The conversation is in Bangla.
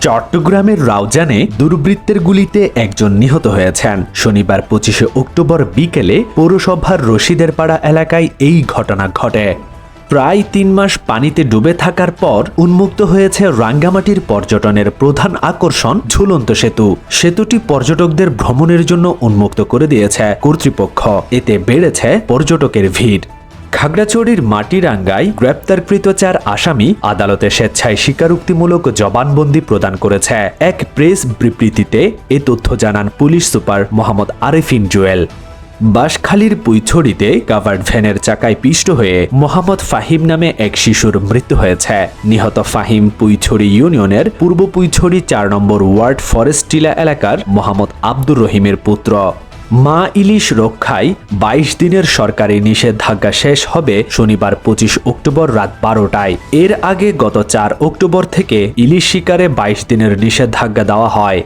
চট্টগ্রামের রাউজানে দুর্বৃত্তের গুলিতে একজন নিহত হয়েছেন। শনিবার পঁচিশে অক্টোবর বিকেলে পৌরসভার রশিদের পাড়া এলাকায় এই ঘটনা ঘটে। প্রায় তিন মাস পানিতে ডুবে থাকার পর উন্মুক্ত হয়েছে রাঙ্গামাটির পর্যটনের প্রধান আকর্ষণ ঝুলন্ত সেতু। সেতুটি পর্যটকদের ভ্রমণের জন্য উন্মুক্ত করে দিয়েছে কর্তৃপক্ষ। এতে বেড়েছে পর্যটকের ভিড়। খাগড়াছড়ির মাটিরাঙ্গায় গ্রেপ্তারকৃত চার আসামি আদালতে স্বেচ্ছায় স্বীকারোক্তিমূলক জবানবন্দি প্রদান করেছে। এক প্রেস বিবৃতিতে এ তথ্য জানান পুলিশ সুপার মোহাম্মদ আরেফিন জুয়েল। বাঁশখালীর পুইছড়িতে কাভার্ড ভ্যানের চাকায় পিষ্ট হয়ে মোহাম্মদ ফাহিম নামে এক শিশুর মৃত্যু হয়েছে। নিহত ফাহিম পুইছড়ি ইউনিয়নের পূর্ব পুইছড়ি চার নম্বর ওয়ার্ড ফরেস্টিলা এলাকার মোহাম্মদ আব্দুর রহিমের পুত্র। মা ইলিশ রক্ষায় বাইশ দিনের সরকারি নিষেধাজ্ঞা শেষ হবে শনিবার পঁচিশ অক্টোবর রাত বারোটায়। এর আগে গত চার অক্টোবর থেকে ইলিশ শিকারে বাইশ দিনের নিষেধাজ্ঞা দেওয়া হয়।